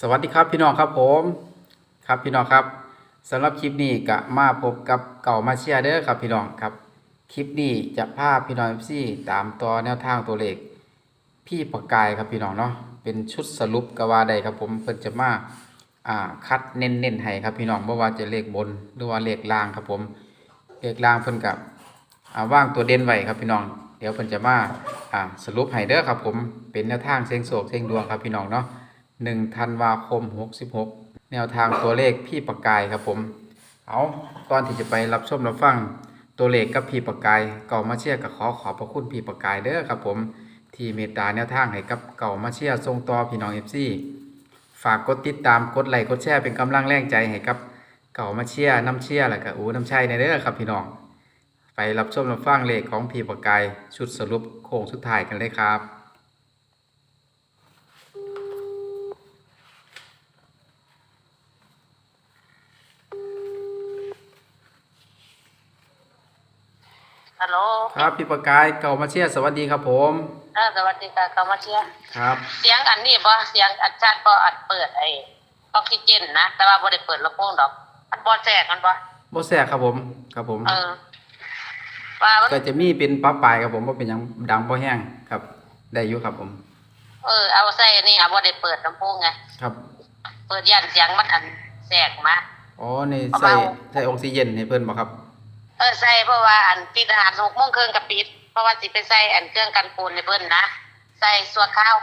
สวัสดีครับพี่น้องครับผมครับพี่น้องครับสำหรับคลิปนี้ก็มาพบกับเก่ามาเชียร์เด้อครับพี่น้องครับ คลิปนี้จะพาพี่น้องซี่ตามต่อแนวทางตัวเลข พี่ประกายครับพี่น้องเนาะเป็นชุดสรุปกว่าใดครับผมเพิ่นจะมาอ่าคัดเน้นๆให้ครับพี่น้องบ่ว่าจะเลขบนหรือว่าเลขล่างครับผมเลขล่างเพิ่นกับอ่าว่างตัวเด่นไว้ครับพี่น้อง เดี๋ยวเพิ่นจะมาอ่าสรุปให้เด้อครับผมเป็นแนวทางเสียงโศกเสียงดวงครับพี่น้องเนาะ หนึ่งธันวาคมหกสิบหกแนวทางตัวเลขพี่ประกายครับผม เอาก่อนที่จะไปรับชมรับฟังตัวเลขกับพี่ประกายเก่ามาเชียร์กับขอขอบพระคุณพี่ประกายเด้อครับผม ที่เมตตาแนวทางให้กับเก่ามาเชียร์ทรงต่อพี่น้องเอฟซีฝากกดติดตามกดไลค์กดแชร์เป็นกำลังแรงใจให้กับเก่ามาเชียร์น้ำเชียร์แล้วก็อูน้ำชัยในเด้อครับพี่น้อง ไปรับชมรับฟังเลขของพี่ประกายชุดสรุปโค้งสุดท้ายกันเลยครับ ฮัลโหลครับพี่ประกายเก่ามาเชียร์สวัสดีครับผมเออสวัสดีค่ะกามาเชียร์ครับ เสียงอันนี้บ่เสียงอาจารย์บ่อัดเปิดไอ้ออกซิเจนนะแต่ว่าบ่ได้เปิดลำโพงดอกอันบ่แทรกมันบ่บ่แสกครับผม ครับผมเออว่ามันก็จะมีเป็นปลาปลายครับผมว่าเป็นหยังดังบ่แห้งครับ ได้อยู่ครับผม เออเอาใส่อันนี่อะบ่ได้เปิดลำโพงไงครับ เปิดยันเสียงมันอันแทรกมาอ๋อนี่เอาใส่เบาใส่ออกซิเจนให้เพิ่นบ่ครับ เออใส่เพราะว่าอันปิดอาหาร6โมงครึ่งก็ปิด เพราะว่าสิไปใส่อันเครื่องกันปูนในเพิ่นนะใส่สัวข้าว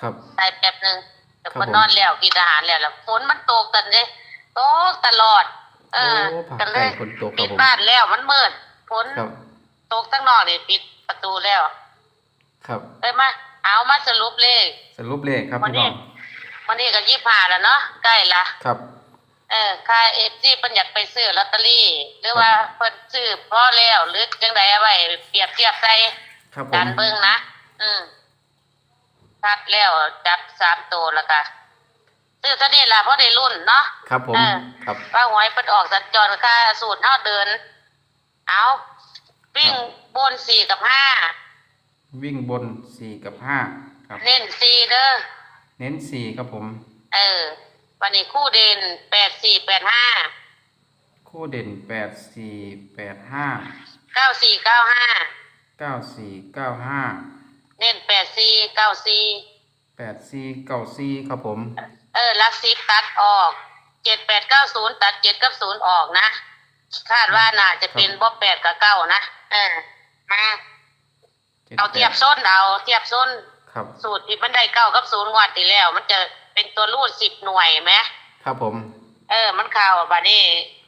ครับ ใส่แป๊บหนึงแต่ครับเพิ่นผมนอนแล้วกินอาหารแล้วแล้วฝนมันตกกันเด้ตกตลอด เออโอ้ภาคกันเลใต้ยฝนตกครัปิบดผมบ้านแล้วมันมืดฝนครับ ตกตั้งนอกนี่ปิดประตูแล้วครับ เอ้ยมาเอามาสรุปเลข สรุปเลขครับวันพี่นี้น้องวันนี้ก็ยี่ห้าแล้วเนาะใกล้ละครับ เออค่าเอฟซีเพิ่นอยากไปซื้อลอตเตอรี่ หรือว่าเพิ่นซื้อพอแล้วหรือจังใดเอาไว้เปรียบเทียบใส่ครับผกามรเบิ่งนะอืมคัดแล้วจับสามตัวแล้วก็ซื้อเท่านี้ล่ะเพราะได้รุ่นเนาะ ครับผมเออ ครับ ว่าหวยเพิ่นออกสัญจรค่าสูตรเฮาเดิน เอาวิ่งบนสี่กับห้าวิ่งบนสี่กับห้าครับ เน้นสี่เด้อเน้นสี่ครับผม เออ วันนี้คู่เด่นแปดสี่แปดห้าคู่เด่นแปดสี่แปดห้าเก้าสี่เก้าห้าเก้าสี่เก้าห้าเน้นแปดสี่เก้าสี่แปดสี่เก้าสี่ครับผม เออลักซิปตัดออกเจ็ดแปดเก้าศูนย์ตัดเจ็ดกับศูนย์ออกนะ คาดว่าน่าจะเป็นบ่แปดกับเก้านะเออมาจ็ดเอาเทียบแปดส้นเอาเทียบส้นครับสูตรที่มันได้เก้ากับศูนย์งวดที่แล้ว มันจะ เป็นตัวรูดสิบหน่วยไหมครับผม เออ มันเข้าบัดนี้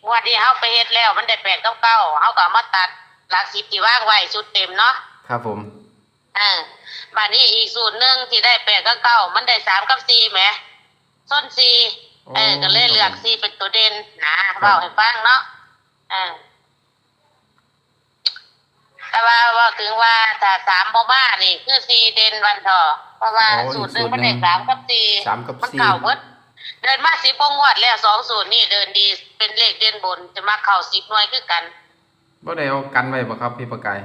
งวดที่เฮาไปเฮ็ดแล้ว มันได้แปดกับเก้าเฮาก็เอามาตัดหลักสิบที่ว่างไว้ชุดเต็มเนาะครับผมเออบัดนี้อีกสูตรหนึ่งที่ได้แปดกับเก้ามันได้สามกับสี่ไหมส้นสี่เออก็เลยเลือกสี่เป็นตัวเด่นนะเบาให้ฟังเนาะเออแต่ว่าเว่าถึงว่าถ้าสามโมมานี่ คือสี่เด่นวันเถอะ เพราะว่าอ๋ออีกสูตรหนึ่งสูตรมันหนึ่ได้งสามกับสี่สามกับมันสี่เข่าเบิดเดินมาสิบงวดแล้วสองสูตรนี่เดินดีเป็นเลขเด่นบนจะมาเข่าสิบหน่วยคือกันบ่ได้เอากันไว้บ่ครับพี่ประกาย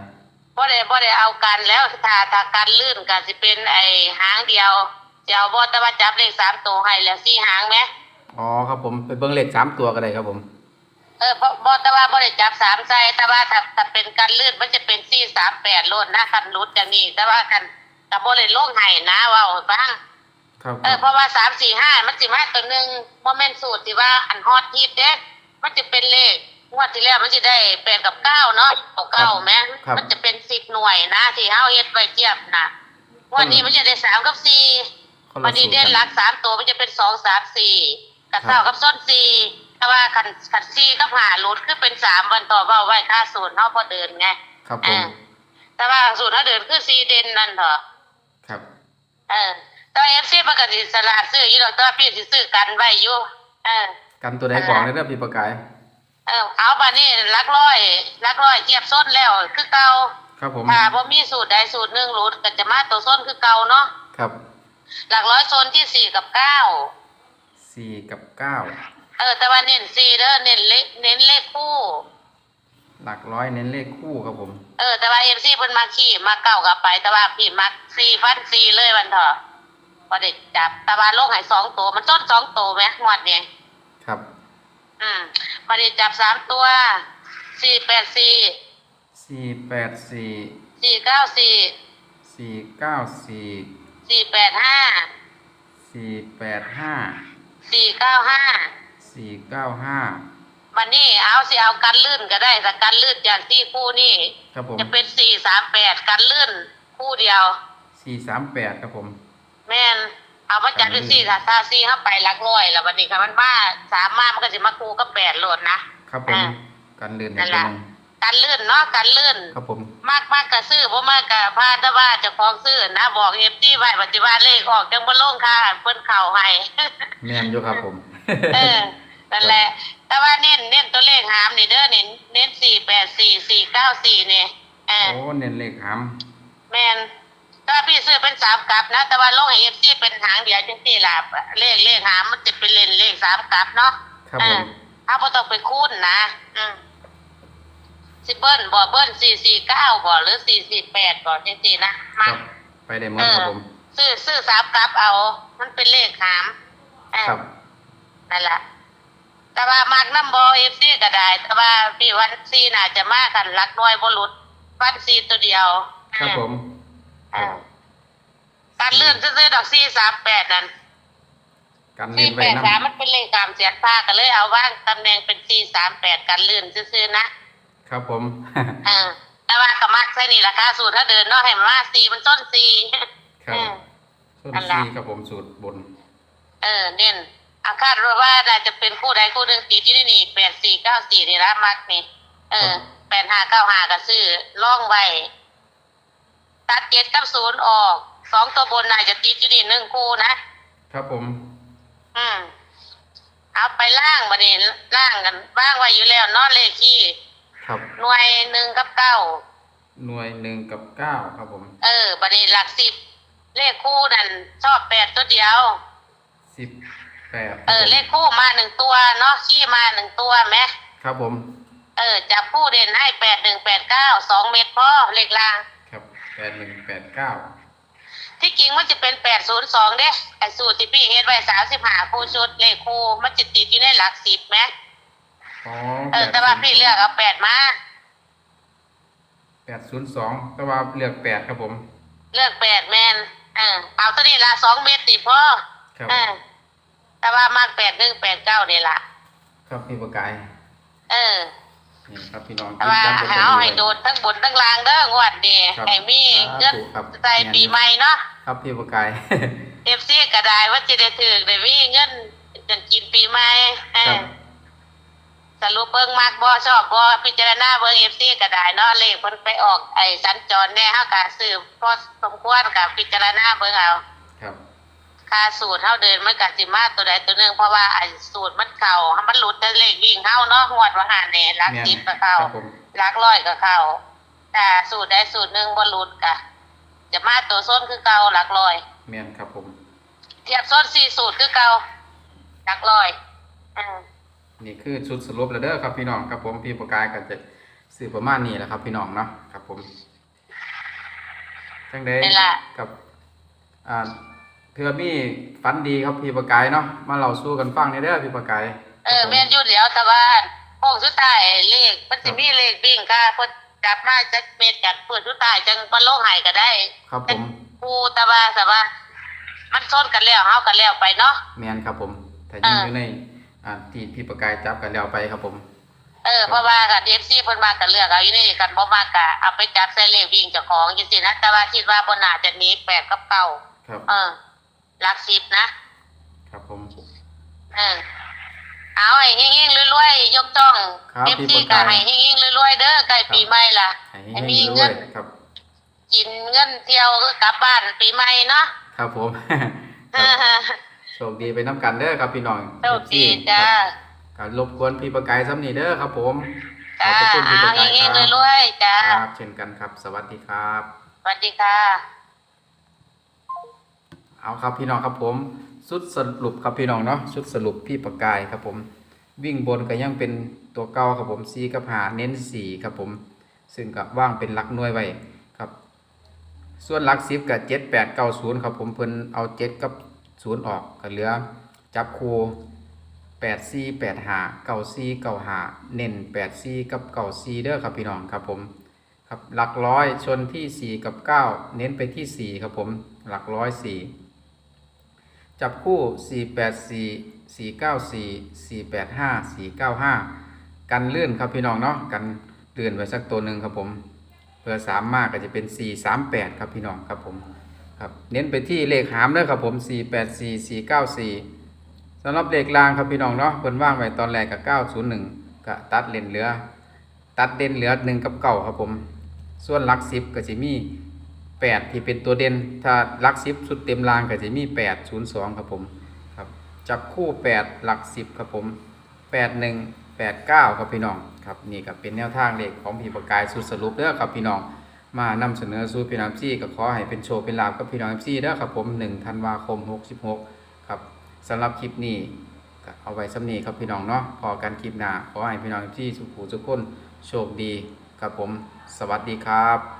บ่ได้บ่ได้เอากันแล้วถ้าถ้าการลื่นก็สิเป็นไอ้หางเดียวจะเอาบ่แต่ว่าจับเลขสามตัวให้แล้วสี่หางไหมอ๋อครับผมไปเบิ่งเลขสามตัวก็ได้ครับผม เออบ่บ่แต่ว่าบ่ได้จับสามใส่แต่ว่าถ้าถ้าเป็นการลื่นมันจะเป็นสี่สามแปดโลดนะคันรุดอย่างนี้แต่ว่ากัน ก็บ่ได้ลงให้นะเว้าให้ฟัง ครับเออเพราะว่าสามสี่ห้ามันสิมาตัวหนึ่งโมเมนต์สูตรที่ว่าอันฮอตฮิตเด้มันจะเป็นเลขงวดที่แล้วมันจะได้แปดกับเก้าเนาะเอาเก้าแม้มันจะเป็นสิบหน่วยนะที่เฮาเฮ็ดไว้เทียบนะงวันนี้มันจะได้สามกับสี่คนวัละนสูนี้ตรเด่นกัหลักสามตัวมันจะเป็นสองสามสี่กับเท่ากับส้นสี่แต่ว่าขันขันสี่กับหาลุดคือเป็นสามวันต่อเว่าไว้ค่าสูตรเฮาพอเดินไง ครับผเอมอแต่ว่าสูตรเฮาเดินคือสี่เด่นนั่นเถอะครับ เออตัวเอฟซีปกติสลากซื้ออยู่ดอกตัวพี่สิซื้อกันไว้อยู่เออ กันตัวใดก่อนได้เด้อพี่ประกาย เออเอาบัดนี้ลักร้อยลักร้อยเทียบส้นแล้วคือเก่าครับผม ถ้าบ่มีสูตรใดสูตรหนึ่งรูดก็จะมาตัวส้นคือเก่าเนาะครับ หลักร้อยโซนที่สี่กับเก้าสี่กับเก้า เออแต่ว่าเน้นสี่เด้อเน้นเลขเน้นเลขคู่ หลักร้อยเน้นเลขคู่ครับผม เออ แต่ว่าเอฟซีเพิ่นมาขี่มาเก้ากับไป แต่ว่าพี่มักสี่ฟันสี่เลยวันเถอะพอได้จับตะวันโลกใหายสองตัวมันต้นสองตัวไหมงวดเนี่ยครับ อืมพอได้จับสามตัวสี่แปดสี่สี่แปดสี่สี่เก้าสี่สี่เก้าสี่สี่แปดห้าสี่แปดห้าสี่เก้าห้าสี่เก้าห้า มันนี่เอาสิเอากันลื่นก็ได้แต่กันลื่นอย่างที่คู่นี่ครับผมจะเป็นสี่สามแปดกันลื่นคู่เดียวสี่สามแปดครับผม แม่นเอามาจัดเป็นสี่ถ้าถ้าสี่เข้าไปหลักร้อยแล้ววันนี้ค่ะมันมาสามมามันก็สิมาคูก็แปดโหลดนะครับผมอ่ากันเลื่อนนั่นตัวแหละหนึงกันลื่นเนาะกันลื่นครับผมมากมากกะซื้อบ่มากกะพาแต่ว่าเจะของซื้อนะบอกเอฟซีไว้ปฏิบัติเลขออกจังบ่ลงค่ะเพิ่นเข้าให้แม่นอยู่ครับผม เออ นั่นแหละ แต่ว่าเน้นเน้นตัวเลขหามนี่เด้อเน้นเน้นสี่แปดสี่สี่เก้าสี่นี่เออโอ้เน้นเลขหามแม่นถ้าพี่ซื้อเป็นสามกลับนะ แต่ว่าลงให้เอฟซีเป็นหางเดียวจังซี่ล่ะเลขเลขหามมันจะเป็นเลนเลขสามกลับเนาะครับเอผอมถ้าบ่ต้องไปคูณนะ อืมสิเบิ้ลบ่เบิ้ลสี่สี่เก้าบ่หรือสี่สี่แปดบ่จังซี่นะคมารับไปได้หมดครับผมซื้อซื้อสามกลับเอา มันเป็นเลขหามเออครับนั่นแหละ แต่ว่ามากน้ำบอเอฟซีก็ได้ แต่ว่าพี่วันซีน่าจะมากันรักน้อยบรุษวันซีตัวเดียวครับผมเออการเลื่อนซื้อๆดอกซีสามแปดนั่นกันซีเล่นแปไว้ดน้สามมันเป็นเลขตามเสียนผ้าก็เลยเอาว่างตำแหน่งเป็นซีสามแปดการเลื่อนซื้อๆนะำครับผม เออแต่ว่าก็มักใช่นี่ราคาสูตรถ้าเดินเนาะให้มันว่าซีมันต้นซีครับอืมส่วนนั่นล่ะสี่ครับผมสูตรบน เออเน้น อาคาดว่าน่าจะเป็นคู่ใดคู่หนึ่งตีที่นี่นี่แปดสี่เก้าสี่นี่ละมักนี่เออแปดห้าเก้าห้าก็ซื้อล่องไว้ตัดเจ็ดกับศูนย์ออกสองตัวบนน่าจะติดอยู่นี่หนึ่งคู่นะครับผม อืมเอาไปล่างบันนี้ล่างกันว่างไว้อยู่แล้วเนอนเลขที่ครับหน่วยหนึ่งกับเก้าหน่วยหนึ่งกับเก้าครับผม เออบันนี้หลักสิบเลขคู่นั่นชอบแปดตัวเดียวสิบ แปดเออเลขคู่มาหนึ่งตัวเนาะขี้มาหนึ่งตัวไหมครับผม เออจับผู้เด่นให้แปดหนึ่งแปดเก้าสองเม็ดพ่อเลขล่าง ครับแปดหนึ่งแปดเก้าที่จริงมันจะเป็นแปดศูนย์สองเด้ไอ้สูตรที่พี่เฮ็ดไว้สามสิบห้าคู่ชุดเลขคู่มันจะติดอยู่ในหลักสิบไหมอ๋อเออ แต่ว่าพี่เลือกเอาแปดมาแปดศูนย์สองแต่ว่าเลือกแปดครับผม เลือกแปดแมนเออเอาตัวนี้ละสองเม็ดติพ่อครับ เออ แต่ว่ามากแปดหนึ่งแปดเก้านี่ละครับพี่ประกายเออนี่ครับพี่น้องแต่ว่าจับลอตเตอรี่เอาให้ไว้โดนทั้งบนทั้งล่างเด้องวดดีครับให้มีเงินสาธุครับใส่ปีใหม่เนาะครับพี่ประกายเอฟซีก็ได้ว่าจะได้ถือได้มีเงินจนกินปีใหม่เอครัอบสรุปเบิ่งมักบ่ชอบบ่พิจารณาเบิ่งเอฟซีก็ได้เนาะเลขเพิ่นไปออกไอ้สัญจรแน่เฮาก็ซื้อพอสมควรกับพิจารณาเบิ่งเอาครับ ค่าสูตรเฮาเดินมันก็สิมาตัวใดตัวหนึงเพราะว่าไอ้สูตรมันเข้ามันหลุดแต่เลขวิ่งเฮาเนาะงวดว่าหาแน่หลักแม่นสิบก็เข้าครับผมหลักร้อยก็เข้าแต่สูตรใดสูตรหนึงบ่หลุดก็จะมาตัวส้นคือเก่าหลักร้อยแม่นครับผม เทียบส้นสี่สูตรคือเก่าหลักร้อยอืมนี่คือชุดสรุปแล้วเด้อครับพี่น้องครับผมพี่ประกายก็จะสื่อประมาณนี้แหละครับ พี่น้องเนาะครับผมจังไดนี่ล่ะกับอ่า เพื่อมีฝันดีครับพี่ประกายเนาะมาเราสู้กันฟังในเด้อพี่ประกายเออครับผแม่นอยู่เดี๋ยวแต่ว่าโค้งสุดท้ายเลขมันสิมีเลขวิ่งค่ะเพิ่นจับมาจักเม็ดจัดเปิดสุดท้ายจังบ่ลงให้ก็ได้ครับผเป็นมผู้แต่ว่าแต่ว่ามันซ้นกันแล้วเฮากันแล้วไปเนาะแม่นครับผมแต่เอยังออยู่ในอ่าที่พี่ประกายจับกันแล้วไปครับผมเออเพราะว่ากับ FC เพิ่นมากันเลือกเอาอยู่นี่กันบ่มากก็เอาไปจับใส่เลขวิ่งเจ้าของจังซี่นะแต่ว่าคิดว่าบ่น่าจะหนีแปดกับเก้าครับเออ หลัก10นะ ครับผม เออ เอาให้เฮงๆรวยๆยกจ้องครับเอฟพี่ซีปก็ระกาย ให้เฮงๆรวยๆเด้อใกล้ปีใหม่ล่ะให้ให้ให้มีมีเงิเงินนครับ กินเงินเที่ยวกลับบ้านปีใหม่เนาะ ครับผม ครับโชคดีไปน้ำกันเด้อครับพี่น้อง โชคดีจ้าการรบกวนพี่ประกายซ้ำนี่เด้อครับผมขจ้าอบพระคุณพี่ปเอาระกายเฮคงรับๆรวยๆจ้าครับเช่นกันครับ สวัสดีครับ สวัสดีค่ะ เอาครับพี่น้องครับผมชุดสรุปครับพี่น้องเนาะชุดสรุปพี่ประกายครับผม วิ่งบนก็ยังเป็นตัวเก้าครับผมซีกับหาเน้นสี่ครับผม ซึ่งกับว่างเป็นหลักหน่วยไว้ครับ ส่วนหลักสิบกับเจ็ดแปดเก้าศูนย์ครับผมเพิ่นเอาเจ็ดกับศูนย์ออกก็เหลือ จับคูแปดสี่แปดหาเก้าสี่เก้าหาเน้นแปดสี่กับเก้าสี่เด้อครับพี่น้องครับผมครับหลักร้อยชนที่สี่กับเก้าเน้นไปที่สี่ครับผม หลักร้อยสี่ จับคู่สี่แปดสี่สี่เก้าสี่สี่แปดห้าสี่เก้าห้ากันเลื่อนครับพี่น้องเนาะกันเลื่อนไว้สักตัวหนึ่งครับผมเพื่อสามมากก็จะเป็น 4 3 8 ครับพี่น้องครับผมครับเน้นไปที่เลขหามเด้อครับผม 4 8 4 4 9 4สำหรับเลขรางครับพี่น้องเนาะเพิ่นว่างไว้ตอนแรกกับ901ก็ตัดเลนเหลือ ตัดเด่นเหลือ1กับ9ครับผม ส่วนหลัก10ก็จะมี 8ที่เป็นตัวเด่น ถ้าหลัก10สุดเต็มรางก็จะมี8 0 2ครับผมครับจับคู่8หลัก10ครับผม8 1 8 9ครับพี่น้องครับนี่ก็เป็นแนวทางเลขของพี่ประกายสุดสรุปเด้อครับพี่น้องมานำเสนอสู่พี่น้องซี่ก็ขอให้เป็นโชว์เป็นลาบกับพี่น้องซี่เด้อครับผม1ธันวาคม66ครับสำหรับคลิปนี้เอาไว้สำนีครับพี่น้องเนาะพอกันคลิปหน้าขอให้พี่น้องซี่สุขุสุขคนโชคดีครับผม สวัสดีครับ